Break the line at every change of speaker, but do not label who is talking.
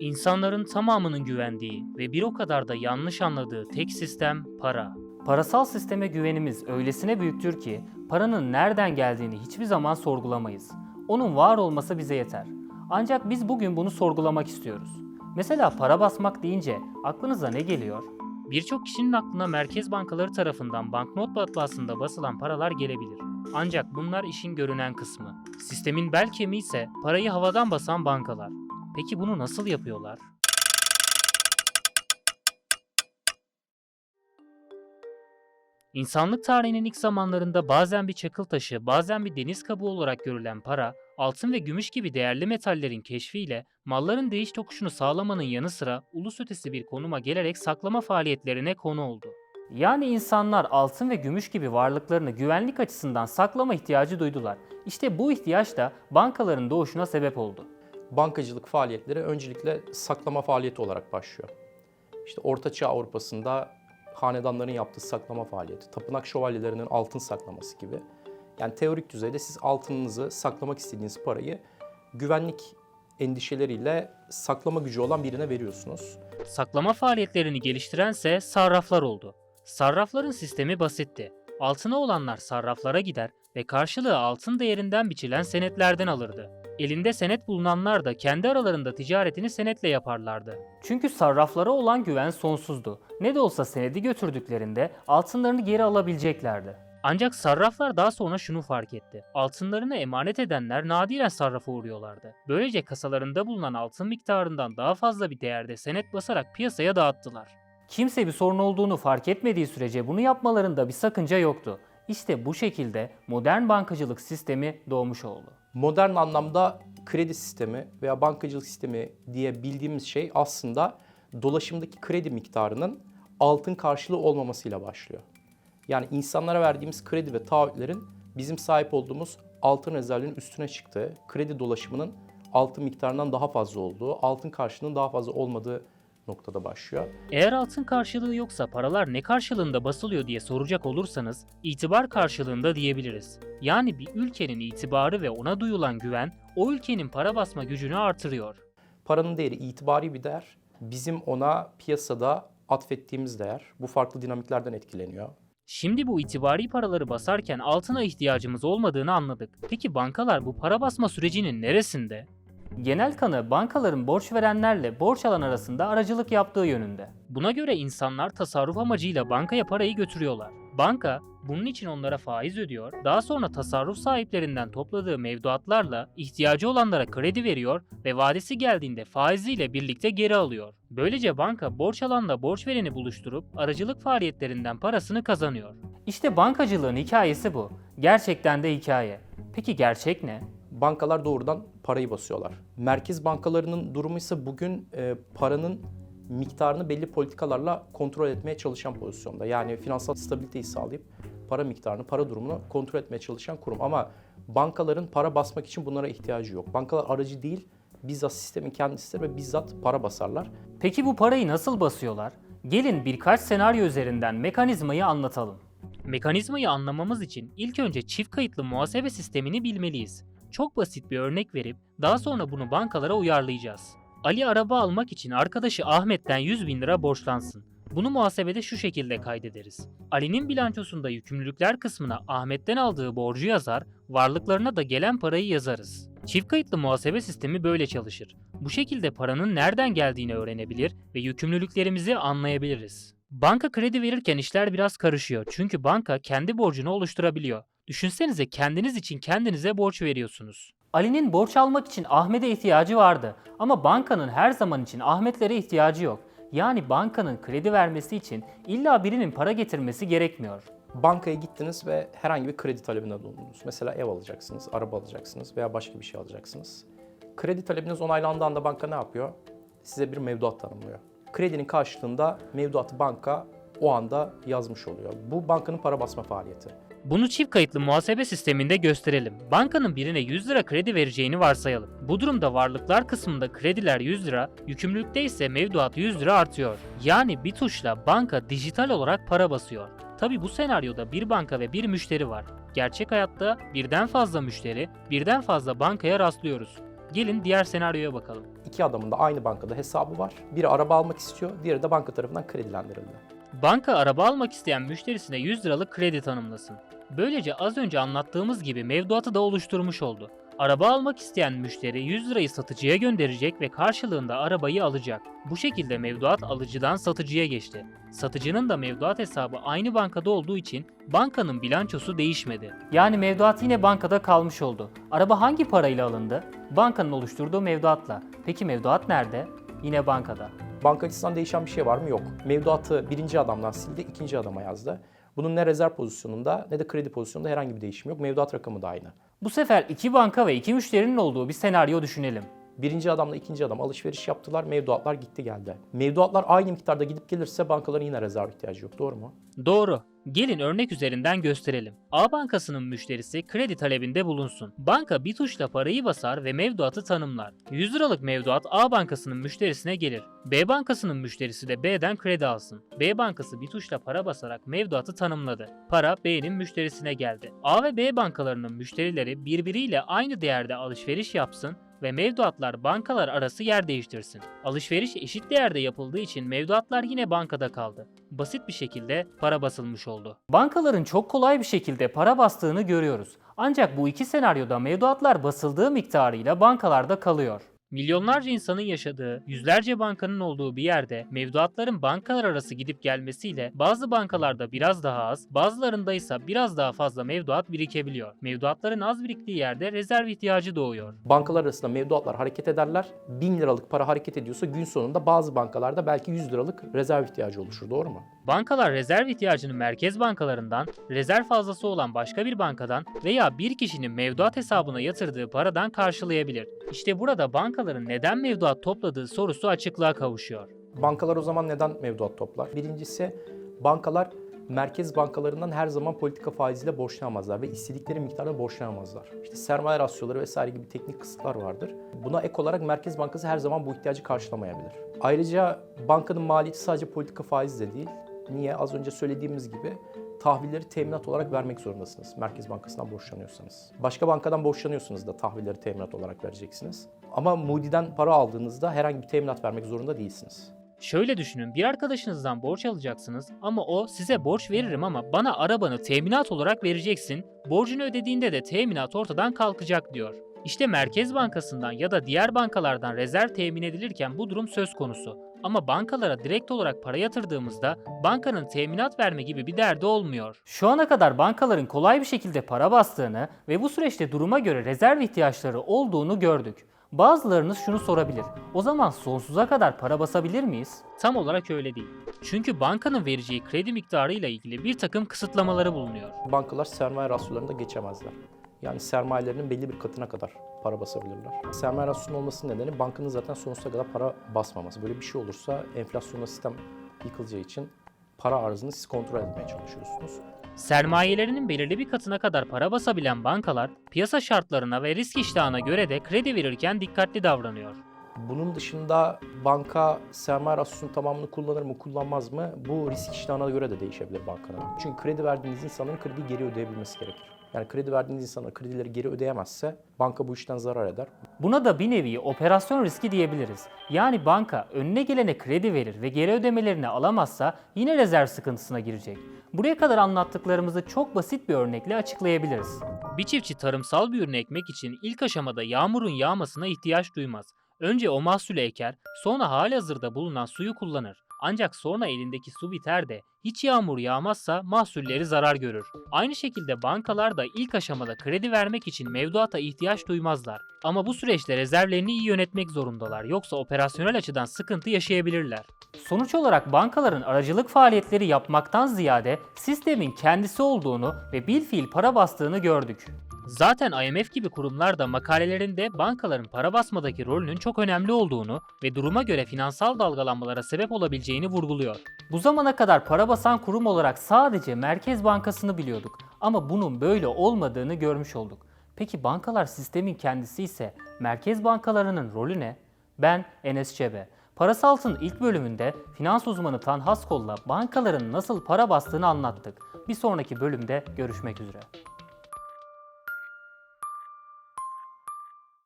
İnsanların tamamının güvendiği ve bir o kadar da yanlış anladığı tek sistem para. Parasal sisteme güvenimiz öylesine büyüktür ki paranın nereden geldiğini hiçbir zaman sorgulamayız. Onun var olması bize yeter. Ancak biz bugün bunu sorgulamak istiyoruz. Mesela para basmak deyince aklınıza ne geliyor? Birçok kişinin aklına merkez bankaları tarafından banknot matbaasında basılan paralar gelebilir. Ancak bunlar işin görünen kısmı. Sistemin bel kemiği ise parayı havadan basan bankalar. Peki bunu nasıl yapıyorlar? İnsanlık tarihinin ilk zamanlarında bazen bir çakıl taşı, bazen bir deniz kabuğu olarak görülen para, altın ve gümüş gibi değerli metallerin keşfiyle malların değiş tokuşunu sağlamanın yanı sıra ulus ötesi bir konuma gelerek saklama faaliyetlerine konu oldu. Yani insanlar altın ve gümüş gibi varlıklarını güvenlik açısından saklama ihtiyacı duydular. İşte bu ihtiyaç da bankaların doğuşuna sebep oldu.
Bankacılık faaliyetleri öncelikle saklama faaliyeti olarak başlıyor. İşte Orta Çağ Avrupa'sında hanedanların yaptığı saklama faaliyeti, tapınak şövalyelerinin altın saklaması gibi. Yani teorik düzeyde siz altınınızı, saklamak istediğiniz parayı güvenlik endişeleriyle saklama gücü olan birine veriyorsunuz.
Saklama faaliyetlerini geliştirense sarraflar oldu. Sarrafların sistemi basitti. Altına olanlar sarraflara gider ve karşılığı altın değerinden biçilen senetlerden alırdı. Elinde senet bulunanlar da kendi aralarında ticaretini senetle yaparlardı. Çünkü sarraflara olan güven sonsuzdu. Ne de olsa senedi götürdüklerinde altınlarını geri alabileceklerdi. Ancak sarraflar daha sonra şunu fark etti. Altınlarını emanet edenler nadiren sarrafa uğruyorlardı. Böylece kasalarında bulunan altın miktarından daha fazla bir değerde senet basarak piyasaya dağıttılar. Kimse bir sorun olduğunu fark etmediği sürece bunu yapmalarında bir sakınca yoktu. İşte bu şekilde modern bankacılık sistemi doğmuş oldu.
Modern anlamda kredi sistemi veya bankacılık sistemi diye bildiğimiz şey aslında dolaşımdaki kredi miktarının altın karşılığı olmamasıyla başlıyor. Yani insanlara verdiğimiz kredi ve taahhütlerin bizim sahip olduğumuz altın rezervlerinin üstüne çıktığı, kredi dolaşımının altın miktarından daha fazla olduğu, altın karşılığının daha fazla olmadığı noktada başlıyor.
Eğer altın karşılığı yoksa paralar ne karşılığında basılıyor diye soracak olursanız itibar karşılığında diyebiliriz. Yani bir ülkenin itibarı ve ona duyulan güven o ülkenin para basma gücünü artırıyor.
Paranın değeri itibari bir değer. Bizim ona piyasada atfettiğimiz değer. Bu farklı dinamiklerden etkileniyor.
Şimdi bu itibari paraları basarken altına ihtiyacımız olmadığını anladık. Peki bankalar bu para basma sürecinin neresinde? Genel kanı bankaların borç verenlerle borç alan arasında aracılık yaptığı yönünde. Buna göre insanlar tasarruf amacıyla bankaya parayı götürüyorlar. Banka bunun için onlara faiz ödüyor, daha sonra tasarruf sahiplerinden topladığı mevduatlarla ihtiyacı olanlara kredi veriyor ve vadesi geldiğinde faiziyle birlikte geri alıyor. Böylece banka borç alanla borç vereni buluşturup aracılık faaliyetlerinden parasını kazanıyor. İşte bankacılığın hikayesi bu. Gerçekten de hikaye. Peki gerçek ne?
bankalar doğrudan parayı basıyorlar. Merkez bankalarının durumu ise bugün e, paranın miktarını belli politikalarla kontrol etmeye çalışan pozisyonda. Yani finansal stabiliteyi sağlayıp para miktarını, para durumunu kontrol etmeye çalışan kurum. Ama bankaların para basmak için bunlara ihtiyacı yok. Bankalar aracı değil, bizzat sistemin kendisidir ve bizzat para basarlar.
Peki bu parayı nasıl basıyorlar? Gelin birkaç senaryo üzerinden mekanizmayı anlatalım. Mekanizmayı anlamamız için ilk önce çift kayıtlı muhasebe sistemini bilmeliyiz. Çok basit bir örnek verip daha sonra bunu bankalara uyarlayacağız. Ali araba almak için arkadaşı Ahmet'ten 100 bin lira borçlansın. Bunu muhasebede şu şekilde kaydederiz. Ali'nin bilançosunda yükümlülükler kısmına Ahmet'ten aldığı borcu yazar, varlıklarına da gelen parayı yazarız. Çift kayıtlı muhasebe sistemi böyle çalışır. Bu şekilde paranın nereden geldiğini öğrenebilir ve yükümlülüklerimizi anlayabiliriz. Banka kredi verirken işler biraz karışıyor. Çünkü banka kendi borcunu oluşturabiliyor. Düşünsenize kendiniz için kendinize borç veriyorsunuz. Ali'nin borç almak için Ahmet'e ihtiyacı vardı ama bankanın her zaman için Ahmetlere ihtiyacı yok. Yani bankanın kredi vermesi için illa birinin para getirmesi gerekmiyor.
Bankaya gittiniz ve herhangi bir kredi talebinde bulundunuz. Mesela ev alacaksınız, araba alacaksınız veya başka bir şey alacaksınız. Kredi talebiniz onaylandığı anda banka ne yapıyor? Size bir mevduat tanımlıyor. Kredinin karşılığında mevduatı banka o anda yazmış oluyor. Bu bankanın para basma faaliyeti.
Bunu çift kayıtlı muhasebe sisteminde gösterelim. Bankanın birine 100 lira kredi vereceğini varsayalım. Bu durumda varlıklar kısmında krediler 100 lira, yükümlülükte ise mevduat 100 lira artıyor. Yani bir tuşla banka dijital olarak para basıyor. Tabi bu senaryoda bir banka ve bir müşteri var. Gerçek hayatta birden fazla müşteri, birden fazla bankaya rastlıyoruz. Gelin diğer senaryoya bakalım.
iki adamın da aynı bankada hesabı var. Biri araba almak istiyor, diğeri de banka tarafından kredilendirildi.
Banka araba almak isteyen müşterisine 100 liralık kredi tanımlasın. Böylece az önce anlattığımız gibi mevduatı da oluşturmuş oldu. Araba almak isteyen müşteri 100 lirayı satıcıya gönderecek ve karşılığında arabayı alacak. Bu şekilde mevduat alıcıdan satıcıya geçti. Satıcının da mevduat hesabı aynı bankada olduğu için bankanın bilançosu değişmedi. Yani mevduat yine bankada kalmış oldu. Araba hangi parayla alındı? Bankanın oluşturduğu mevduatla. Peki mevduat nerede? Yine bankada.
Banka değişen bir şey var mı? Yok. Mevduatı birinci adamdan sildi, ikinci adama yazdı. Bunun ne rezerv pozisyonunda ne de kredi pozisyonunda herhangi bir değişim yok. Mevduat rakamı da aynı.
Bu sefer iki banka ve iki müşterinin olduğu bir senaryo düşünelim.
Birinci adamla ikinci adam alışveriş yaptılar, mevduatlar gitti geldi. Mevduatlar aynı miktarda gidip gelirse bankaların yine rezerv ihtiyacı yok. Doğru mu?
Doğru. Gelin örnek üzerinden gösterelim. A bankasının müşterisi kredi talebinde bulunsun. Banka bir tuşla parayı basar ve mevduatı tanımlar. 100 liralık mevduat A bankasının müşterisine gelir. B bankasının müşterisi de B'den kredi alsın. B bankası bir tuşla para basarak mevduatı tanımladı. Para B'nin müşterisine geldi. A ve B bankalarının müşterileri birbiriyle aynı değerde alışveriş yapsın ve mevduatlar bankalar arası yer değiştirsin. Alışveriş eşit değerde yapıldığı için mevduatlar yine bankada kaldı. Basit bir şekilde para basılmış oldu. Bankaların çok kolay bir şekilde para bastığını görüyoruz. Ancak bu iki senaryoda mevduatlar basıldığı miktarıyla bankalarda kalıyor. Milyonlarca insanın yaşadığı, yüzlerce bankanın olduğu bir yerde mevduatların bankalar arası gidip gelmesiyle bazı bankalarda biraz daha az, bazılarında ise biraz daha fazla mevduat birikebiliyor. Mevduatların az biriktiği yerde rezerv ihtiyacı doğuyor.
Bankalar arasında mevduatlar hareket ederler. 1000 liralık para hareket ediyorsa gün sonunda bazı bankalarda belki 100 liralık rezerv ihtiyacı oluşur. Doğru mu?
Bankalar rezerv ihtiyacını merkez bankalarından, rezerv fazlası olan başka bir bankadan veya bir kişinin mevduat hesabına yatırdığı paradan karşılayabilir. İşte burada bankaların neden mevduat topladığı sorusu açıklığa kavuşuyor.
Bankalar o zaman neden mevduat toplar? Birincisi bankalar merkez bankalarından her zaman politika faiziyle borçlanamazlar ve istedikleri miktarda borçlanamazlar. İşte sermaye rasyoları vesaire gibi teknik kısıtlar vardır. Buna ek olarak Merkez Bankası her zaman bu ihtiyacı karşılamayabilir. Ayrıca bankanın maliyeti sadece politika faizi de değil. Niye? Az önce söylediğimiz gibi tahvilleri teminat olarak vermek zorundasınız. Merkez Bankası'ndan borçlanıyorsanız. Başka bankadan borçlanıyorsanız da tahvilleri teminat olarak vereceksiniz. Ama Moody'den para aldığınızda herhangi bir teminat vermek zorunda değilsiniz.
Şöyle düşünün bir arkadaşınızdan borç alacaksınız ama o size borç veririm ama bana arabanı teminat olarak vereceksin. Borcunu ödediğinde de teminat ortadan kalkacak diyor. İşte Merkez Bankası'ndan ya da diğer bankalardan rezerv temin edilirken bu durum söz konusu. Ama bankalara direkt olarak para yatırdığımızda bankanın teminat verme gibi bir derdi olmuyor. Şu ana kadar bankaların kolay bir şekilde para bastığını ve bu süreçte duruma göre rezerv ihtiyaçları olduğunu gördük. Bazılarınız şunu sorabilir. O zaman sonsuza kadar para basabilir miyiz? Tam olarak öyle değil. Çünkü bankanın vereceği kredi miktarıyla ilgili bir takım kısıtlamaları bulunuyor.
Bankalar sermaye rasyolarında geçemezler. Yani sermayelerinin belli bir katına kadar para basabilirler. Sermaye rasyosunun olmasının nedeni bankanın zaten sonsuza kadar para basmaması. Böyle bir şey olursa enflasyonda sistem yıkılacağı için para arzını siz kontrol etmeye çalışıyorsunuz.
Sermayelerinin belirli bir katına kadar para basabilen bankalar, piyasa şartlarına ve risk iştahına göre de kredi verirken dikkatli davranıyor.
Bunun dışında banka sermaye rasyosunun tamamını kullanır mı kullanmaz mı bu risk iştahına göre de değişebilir bankanın. Çünkü kredi verdiğiniz insanların krediyi geri ödeyebilmesi gerekir. Yani kredi verdiğiniz insanlar kredileri geri ödeyemezse banka bu işten zarar eder.
Buna da bir nevi operasyon riski diyebiliriz. Yani banka önüne gelene kredi verir ve geri ödemelerini alamazsa yine rezerv sıkıntısına girecek. Buraya kadar anlattıklarımızı çok basit bir örnekle açıklayabiliriz. Bir çiftçi tarımsal bir ürünü ekmek için ilk aşamada yağmurun yağmasına ihtiyaç duymaz. Önce o mahsulü eker, sonra halihazırda bulunan suyu kullanır. Ancak sonra elindeki su biter de hiç yağmur yağmazsa mahsulleri zarar görür. Aynı şekilde bankalar da ilk aşamada kredi vermek için mevduata ihtiyaç duymazlar. Ama bu süreçte rezervlerini iyi yönetmek zorundalar yoksa operasyonel açıdan sıkıntı yaşayabilirler. Sonuç olarak bankaların aracılık faaliyetleri yapmaktan ziyade sistemin kendisi olduğunu ve bilfiil para bastığını gördük. Zaten IMF gibi kurumlar da makalelerinde bankaların para basmadaki rolünün çok önemli olduğunu ve duruma göre finansal dalgalanmalara sebep olabileceğini vurguluyor. Bu zamana kadar para basan kurum olarak sadece Merkez Bankası'nı biliyorduk ama bunun böyle olmadığını görmüş olduk. Peki bankalar sistemin kendisi ise merkez bankalarının rolü ne? Ben Enes Çebe. Parasalt'ın ilk bölümünde finans uzmanı Tan Haskol'la bankaların nasıl para bastığını anlattık. Bir sonraki bölümde görüşmek üzere.